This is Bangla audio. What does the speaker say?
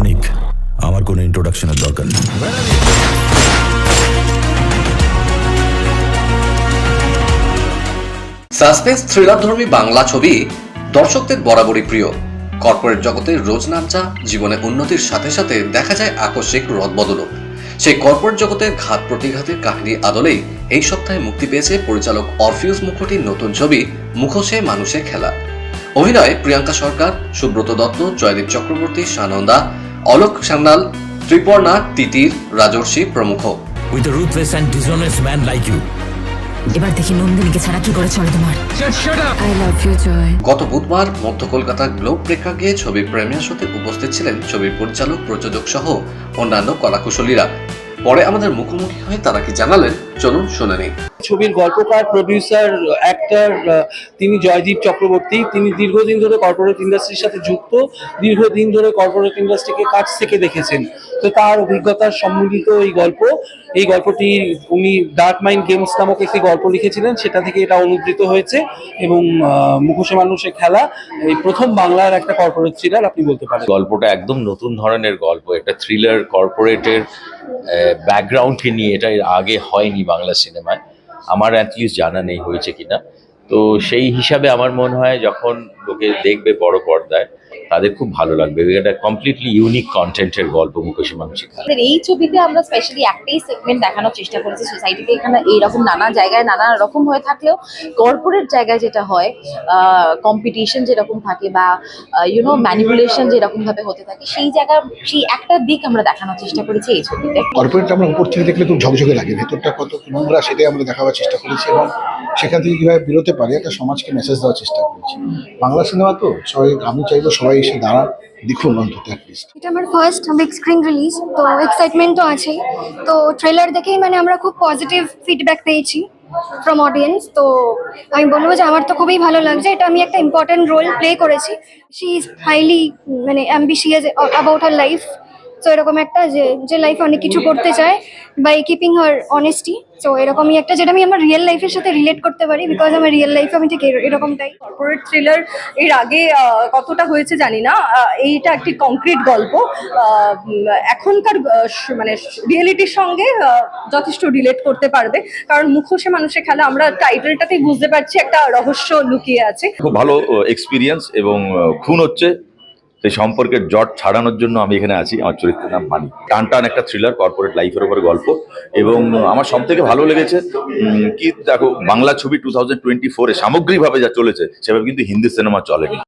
মানিক, আমার কোনো ইন্ট্রোডাকশনের দরকার নেই। সাসপেন্স থ্রিলারধর্মী বাংলা ছবি দর্শকদের বরাবরই প্রিয়। কর্পোরেট জগতে রোজ নামচা, জীবনে উন্নতির সাথে সাথে দেখা যায় আকস্মিক রদবদলও। সেই কর্পোরেট জগতের ঘাত প্রতিঘাতের কাহিনী আদলেই এই সপ্তাহে মুক্তি পেয়েছে পরিচালক অরফিউজ মুখোটির নতুন ছবি, মুখোশে মানুষে খেলা। অভিনয়ে প্রিয়াঙ্কা সরকার, সুব্রত দত্ত, জয়দীপ চক্রবর্তী, সানন্দা অলোক সান্যাল ত্রিপর্ণা তিতির রাজর্ষি প্রমুখ। With the ruthless and dishonest man like you এবার দেখি নন্দিনীকে ছাড়া কি করে চলে তোমার আই লাভ ইউ জয় গত বুধবার মধ্য কলকাতা গ্লোব প্রেক্ষাগৃহে ছবির প্রেমিয়ার শোতে উপস্থিত ছিলেন ছবির পরিচালক প্রযোজক সহ অন্যান্য কলাকুশলীরা। পরে আমাদের মুখোমুখি হয়ে তারা কি জানালেন? চলুন শুনে নিই। ছবির গল্পকার প্রডিউসার অ্যাক্টর তিনি জয়দীপ চক্রবর্তী তিনি দীর্ঘদিন ধরে কর্পোরেট ইন্ডাস্ট্রির সাথে যুক্ত দীর্ঘদিন ধরে কর্পোরেট ইন্ডাস্ট্রিকে কাছ থেকে দেখেছেন। তো তার অভিজ্ঞতার সম্মিলিত এই গল্প এই গল্পটি উনি ডার্ক মাইন্ড গেমস নামক একটি গল্প লিখেছিলেন সেটা থেকে এটা অনুদৃত হয়েছে এবং মুখোশে মানুষে খেলা এই প্রথম বাংলার একটা কর্পোরেট থ্রিলার আপনি বলতে পারেন। গল্পটা একদম নতুন ধরনের গল্প একটা থ্রিলার কর্পোরেটের ব্যাকগ্রাউন্ডকে নিয়ে এটা আগে হয়নি বাংলা সিনেমায়। আমার অ্যাটলিস্ট জানা নেই হয়েছে কিনা। তো সেই হিসাবে আমার মনে হয় যখন লোকে দেখবে বড় পর্দায় তাদের খুব ভালো লাগবে। এটা কমপ্লিটলি ইউনিক কন্টেন্টের গল্প মুখোশী মানুষের খেলা এই ছবিতে আমরা স্পেশালি একটাই সেগমেন্ট দেখানোর চেষ্টা করেছি সোসাইটিতে এখানে এইরকম নানা জায়গায় নানা রকম হয়ে থাকলেও কর্পোরেট জায়গায় যেটা হয় কম্পিটিশন যেরকম থাকে বা ইউনো ম্যানিপুলেশন যেরকম ভাবে হতে থাকে সেই জায়গা সেই একটা দিক আমরা দেখানোর চেষ্টা করেছি এই ছবিতে। কর্পোরেট আমরা উপর থেকে দেখলে খুব ঝকঝকে লাগে। ভেতরটা কত নোংরা সেটাই আমরা দেখাবার চেষ্টা করেছি এবং সেখান থেকে কীভাবে বেরোতে পারে, একটা সমাজকে মেসেজ দেওয়ার চেষ্টা করেছি। বাংলা সিনেমা তো সবাই, আমি চাইব সবাই এসে দাঁড়ান দেখুন অন্তত অ্যাটলিস্ট এটা আমার ফার্স্ট বিগ স্ক্রিন রিলিজ তো এক্সাইটমেন্ট তো আছেই তো ট্রেলার দেখেই মানে আমরা খুব পজিটিভ ফিডব্যাক পেয়েছি ফ্রম অডিয়েন্স তো আমি বলব যে আমার তো খুবই ভালো লাগছে। এটা আমি একটা ইম্পর্টেন্ট রোল প্লে করেছি। শি ইজ হাইলি মানে অ্যাম্বিশিয়াস অ্যাবাউট হার লাইফ তো এরকম একটা যে যে লাইফে অনেক কিছু করতে চায় বাই কিপিং হার অনেস্টি তো এরকমই একটা যেটা আমি আমার রিয়েল লাইফের সাথে রিলেট করতে পারি বিকজ আমার রিয়েল লাইফে আমি ঠিক এর- এরকমটাই। কর্পোরেট থ্রিলার এর আগে আহ, কতটা হয়েছে জানি না। আহ, এইটা একটি কংক্রিট গল্প। আহ, এখনকার মানে রিয়েলিটির সঙ্গে আহ, যথেষ্ট রিলেট করতে পারবে। কারণ মুখোশে মানুষের খেলা আমরা টাইটেলটাতেই বুঝতে পারছি একটা রহস্য লুকিয়ে আছে। খুব ভালো এক্সপিরিয়েন্স এবং খুন হচ্ছে। সেই সম্পর্কের জট ছাড়ানোর জন্য আমি এখানে আছি। আমার চরিত্রের নাম মানি টান টান একটা থ্রিলার কর্পোরেট লাইফের ওপর গল্প। এবং আমার সব থেকে ভালো লেগেছে কি দেখো, বাংলা ছবি টু থাউজেন্ড টোয়েন্টি ফোরে সামগ্রিকভাবে যা চলেছে, সেভাবে কিন্তু হিন্দি সিনেমা চলেনি।